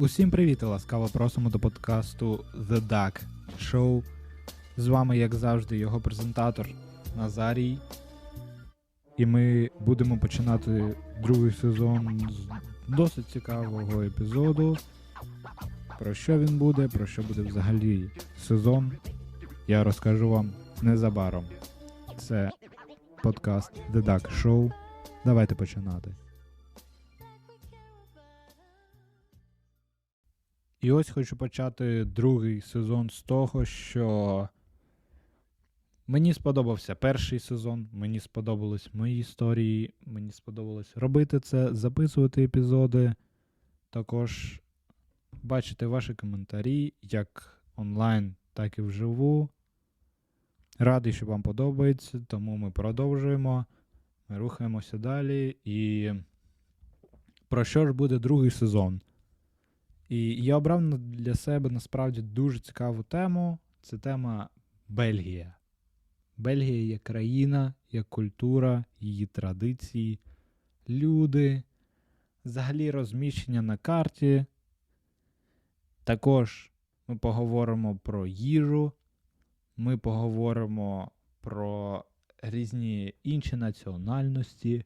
Усім привіт ласкаво просимо до подкасту The Duck Show. З вами, як завжди, його презентатор Назарій. І ми будемо починати другий сезон з досить цікавого епізоду. Про що він буде, про що буде взагалі сезон, я розкажу вам незабаром. Це подкаст The Duck Show. Давайте починати. І ось хочу почати другий сезон з того, що мені сподобався перший сезон, мені сподобались мої історії, мені сподобалось робити це, записувати епізоди. Також бачити ваші коментарі як онлайн, так і вживу. Радий, що вам подобається, тому ми продовжуємо. Рухаємося далі. І про що ж буде другий сезон? І я обрав для себе насправді дуже цікаву тему. Це тема Бельгія. Бельгія є країна, є культура, її традиції, люди, взагалі розміщення на карті. Також ми поговоримо про їжу, ми поговоримо про різні інші національності,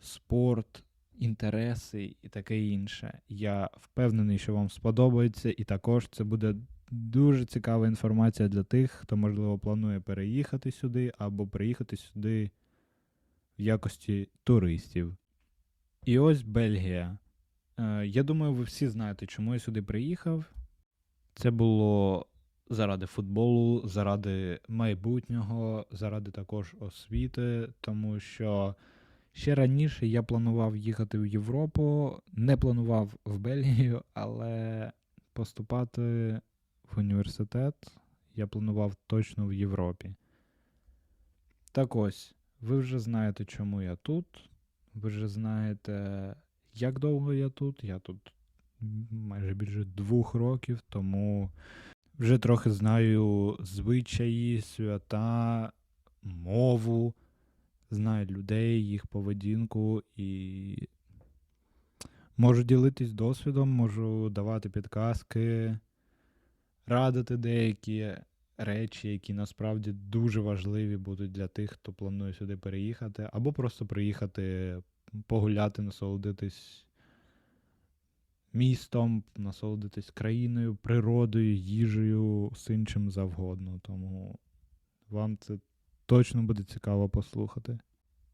спорт, інтереси і таке інше. Я впевнений, що вам сподобається, і також це буде дуже цікава інформація для тих, хто, можливо, планує переїхати сюди або приїхати сюди в якості туристів. І ось Бельгія. Е, я думаю, ви всі знаєте, чому я сюди приїхав. Це було заради футболу, заради майбутнього, заради також освіти, тому що ще раніше я планував їхати в Європу, не планував в Бельгію, але поступати в університет я планував точно в Європі. Так ось, ви вже знаєте, чому я тут. Ви вже знаєте, як довго я тут. Я тут майже більше двох років, тому вже трохи знаю звичаї, свята, мову, знаю людей, їх поведінку і можу ділитись досвідом, можу давати підказки, радити деякі речі, які насправді дуже важливі будуть для тих, хто планує сюди переїхати, або просто приїхати погуляти, насолодитись містом, насолодитись країною, природою, їжею, всім чим завгодно. Тому вам це точно буде цікаво послухати.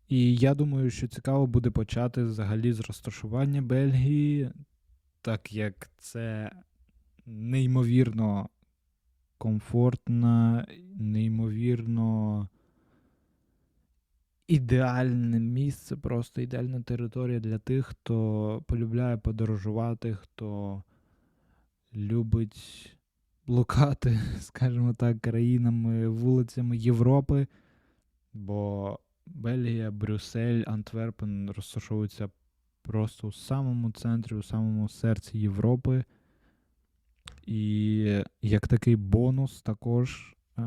І я думаю, що цікаво буде почати взагалі з розташування Бельгії, так як це неймовірно комфортна, неймовірно ідеальне місце, просто ідеальна територія для тих, хто полюбляє подорожувати, хто любить блукати, скажімо так, країнами, вулицями Європи. Бо Бельгія, Брюссель, Антверпен розташовуються просто у самому центрі, у самому серці Європи. І як такий бонус також е,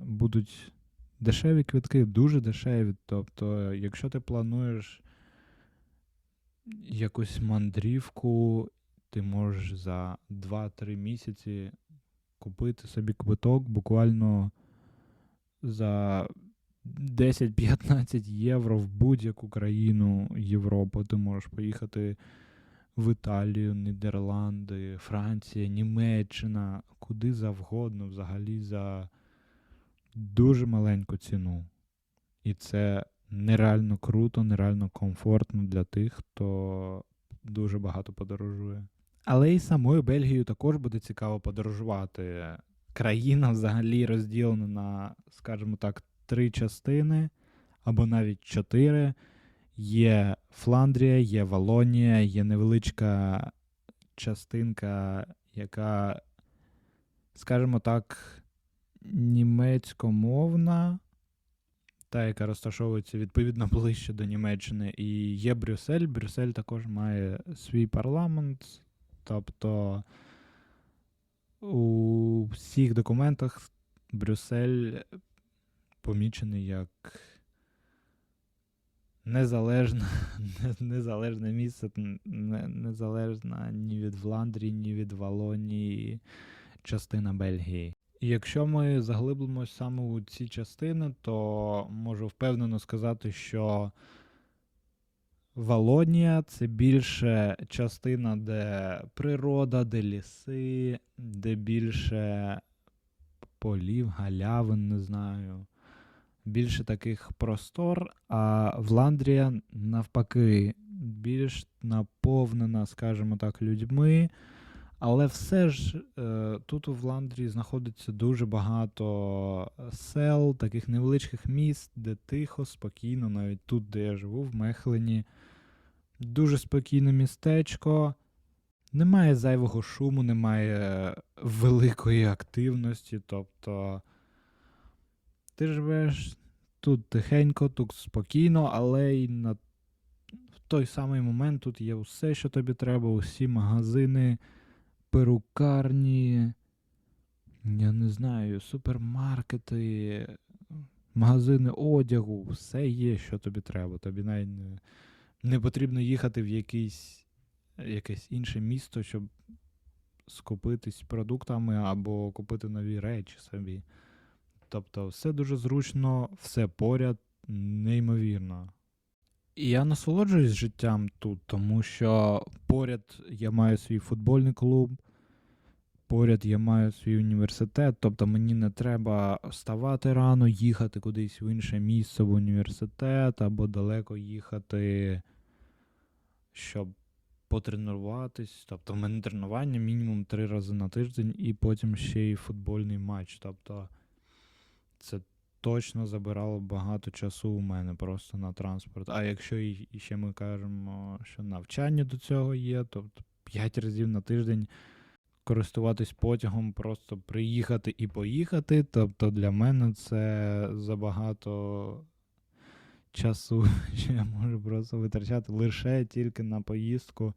будуть дешеві квитки, дуже дешеві. Тобто, якщо ти плануєш якусь мандрівку, ти можеш за 2-3 місяці купити собі квиток буквально за 10-15 євро в будь-яку країну Європи. Ти можеш поїхати в Італію, Нідерланди, Франція, Німеччина, куди завгодно, взагалі за дуже маленьку ціну. І це нереально круто, нереально комфортно для тих, хто дуже багато подорожує. Але і самою Бельгією також буде цікаво подорожувати. Країна взагалі розділена на, скажімо так, три частини або навіть чотири. Є Фландрія, є Валонія, є невеличка частинка, яка, скажімо так, німецькомовна, та, яка розташовується відповідно ближче до Німеччини. І є Брюссель. Брюссель також має свій парламент. Тобто у всіх документах Брюссель помічений як незалежне, незалежне місце, незалежна ні від Вландрії, ні від Валонії частина Бельгії. Якщо ми заглиблимось саме у ці частини, то можу впевнено сказати, що Валонія це більше частина, де природа, де ліси, де більше полів, галявин, не знаю. Більше таких простор, а Вландрія, навпаки, більш наповнена, скажімо так, людьми. Але все ж е, тут у Вландрії знаходиться дуже багато сел, таких невеличких міст, де тихо, спокійно, навіть тут, де я живу, в Мехлені. Дуже спокійне містечко. Немає зайвого шуму, немає великої активності. Тобто ти живеш тут тихенько, тут спокійно, але й на в той самий момент тут є все, що тобі треба, усі магазини, перукарні, я не знаю, супермаркети, магазини одягу, все є, що тобі треба. Тобі навіть не, не потрібно їхати в якийсь, якесь інше місто, щоб скупитись продуктами або купити нові речі собі. Тобто, все дуже зручно, все поряд, неймовірно. І я насолоджуюсь життям тут, тому що поряд я маю свій футбольний клуб, поряд я маю свій університет, тобто мені не треба вставати рано, їхати кудись в інше місце в університет або далеко їхати, щоб потренуватись. Тобто в мене тренування мінімум три рази на тиждень, і потім ще й футбольний матч. Тобто це точно забирало багато часу у мене просто на транспорт. А якщо і ще ми кажемо, що навчання до цього є, тобто 5 разів на тиждень користуватись потягом, просто приїхати і поїхати. Тобто для мене це забагато часу, що я можу просто витрачати лише тільки на поїздку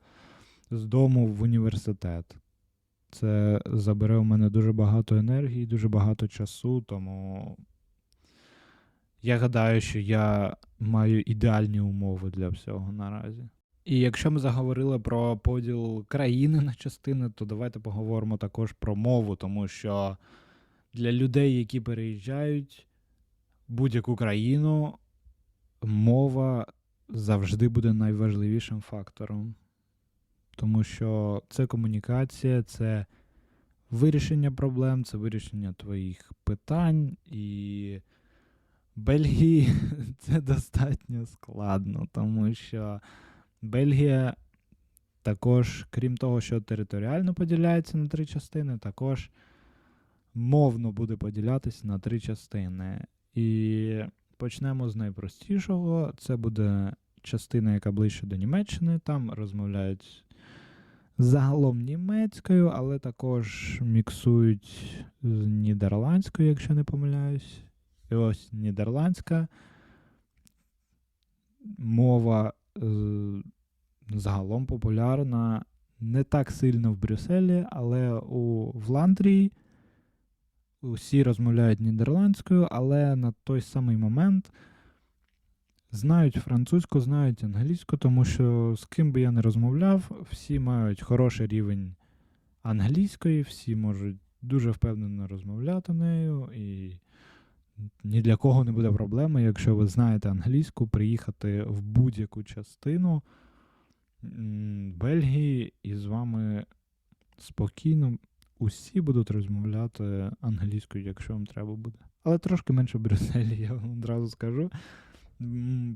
з дому в університет. Це забере у мене дуже багато енергії, дуже багато часу, тому я гадаю, що я маю ідеальні умови для всього наразі. І якщо ми заговорили про поділ країни на частини, то давайте поговоримо також про мову, тому що для людей, які переїжджають будь-яку країну, мова завжди буде найважливішим фактором. Тому що це комунікація, це вирішення проблем, це вирішення твоїх питань, і Бельгії це достатньо складно, тому що Бельгія також, крім того, що територіально поділяється на три частини, також мовно буде поділятися на три частини. І почнемо з найпростішого. Це буде частина, яка ближче до Німеччини. Там розмовляють загалом німецькою, але також міксують з нідерландською, якщо не помиляюсь. І ось нідерландська мова е, загалом популярна не так сильно в Брюсселі, але у Вландрії усі розмовляють нідерландською, але на той самий момент знають французьку, знають англійську, тому що з ким би я не розмовляв, всі мають хороший рівень англійської, всі можуть дуже впевнено розмовляти нею, і ні для кого не буде проблеми, якщо ви знаєте англійську, приїхати в будь-яку частину Бельгії і з вами спокійно усі будуть розмовляти англійською, якщо вам треба буде. Але трошки менше Брюсселі, я вам одразу скажу.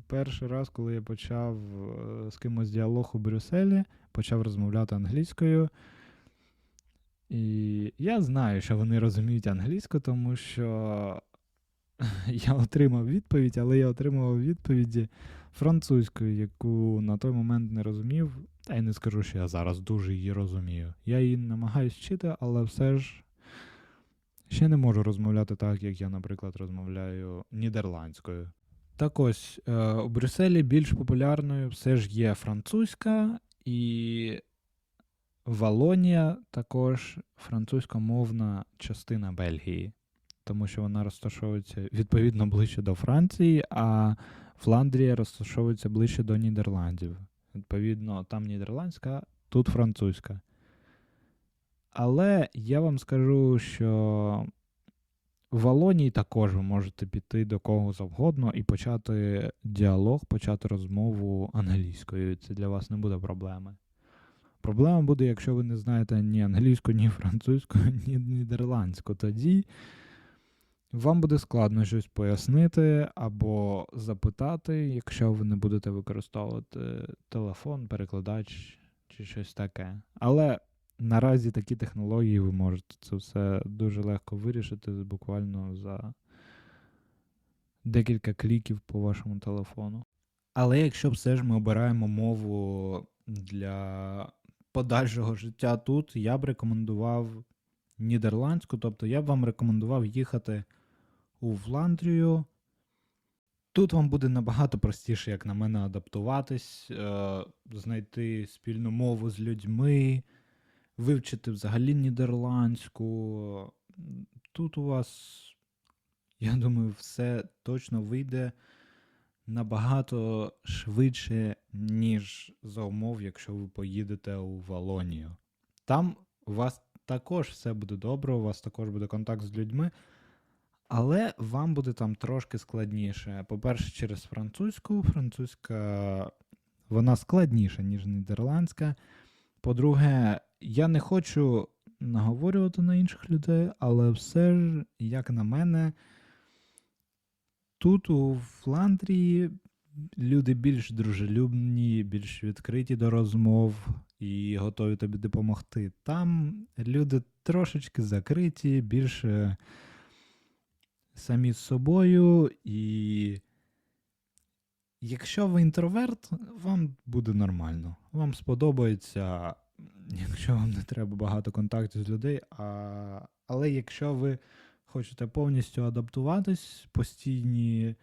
Перший раз, коли я почав е, з кимось діалог у Брюсселі, почав розмовляти англійською. І я знаю, що вони розуміють англійську, тому що я отримав відповідь, але я отримав відповіді французькою, яку на той момент не розумів. Та й не скажу, що я зараз дуже її розумію. Я її намагаюсь вчити, але все ж ще не можу розмовляти так, як я, наприклад, розмовляю нідерландською. Так ось е, у Брюсселі більш популярною все ж є французька і Валонія також французькомовна частина Бельгії, тому що вона розташовується відповідно ближче до Франції, а Фландрія розташовується ближче до Нідерландів. Відповідно, там нідерландська, тут французька. Але я вам скажу, що в Валонії також ви можете піти до кого завгодно і почати діалог, почати розмову англійською. Це для вас не буде проблеми. Проблема буде, якщо ви не знаєте ні англійську, ні французьку, ні нідерландську. Тоді вам буде складно щось пояснити або запитати, якщо ви не будете використовувати телефон, перекладач чи щось таке. Але наразі такі технології ви можете це все дуже легко вирішити буквально за декілька кліків по вашому телефону. Але якщо все ж ми обираємо мову для подальшого життя тут, я б рекомендував нідерландську, тобто я б вам рекомендував їхати у Фландрію. Тут вам буде набагато простіше, як на мене, адаптуватись, е, знайти спільну мову з людьми, вивчити взагалі нідерландську. Тут у вас, я думаю, все точно вийде набагато швидше, ніж за умов, якщо ви поїдете у Валонію. Там у вас також все буде добре, у вас також буде контакт з людьми, але вам буде там трошки складніше. По-перше, через французьку. Французька вона складніша, ніж нідерландська. По-друге, я не хочу наговорювати на інших людей, але все ж, як на мене, тут у Фландрії люди більш дружелюбні, більш відкриті до розмов і готові тобі допомогти. Там люди трошечки закриті, більше самі з собою, і якщо ви інтроверт, вам буде нормально. Вам сподобається, якщо вам не треба багато контактів з людей. А... Але якщо ви хочете повністю адаптуватись, постійні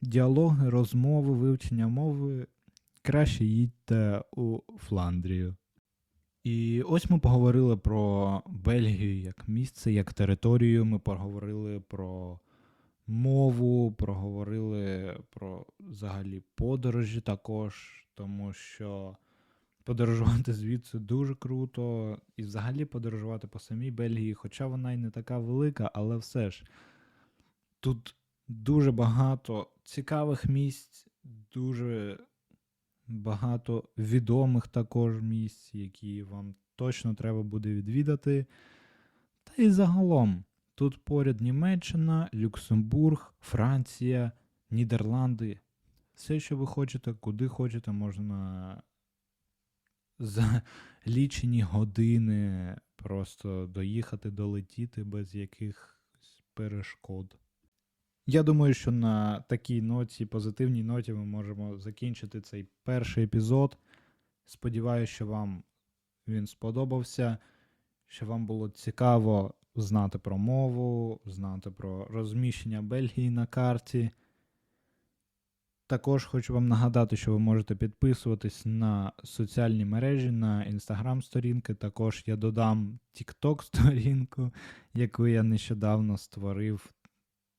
діалоги, розмови, вивчення мови, краще їдьте у Фландрію. І ось ми поговорили про Бельгію як місце, як територію. Ми поговорили про мову, проговорили про взагалі подорожі також, тому що подорожувати звідси дуже круто. І взагалі подорожувати по самій Бельгії, хоча вона й не така велика, але все ж тут дуже багато цікавих місць, дуже багато відомих також місць, які вам точно треба буде відвідати. Та й загалом. Тут поряд Німеччина, Люксембург, Франція, Нідерланди. Все, що ви хочете, куди хочете, можна за лічені години просто доїхати, долетіти без якихось перешкод. Я думаю, що на такій ноті, позитивній ноті, ми можемо закінчити цей перший епізод. Сподіваюся, що вам він сподобався, що вам було цікаво знати про мову, знати про розміщення Бельгії на карті. Також хочу вам нагадати, що ви можете підписуватись на соціальні мережі, на інстаграм-сторінки. Також я додам TikTok-сторінку, яку я нещодавно створив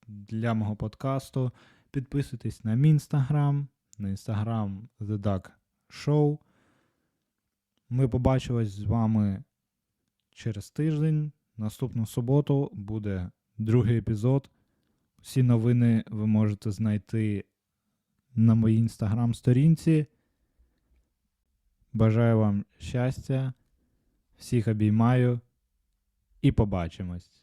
для мого подкасту. Підписуйтесь на мій інстаграм, на інстаграм The Duck Show. Ми побачимось з вами через тиждень. Наступну суботу буде другий епізод. Всі новини ви можете знайти на моїй інстаграм-сторінці. Бажаю вам щастя, всіх обіймаю і побачимось!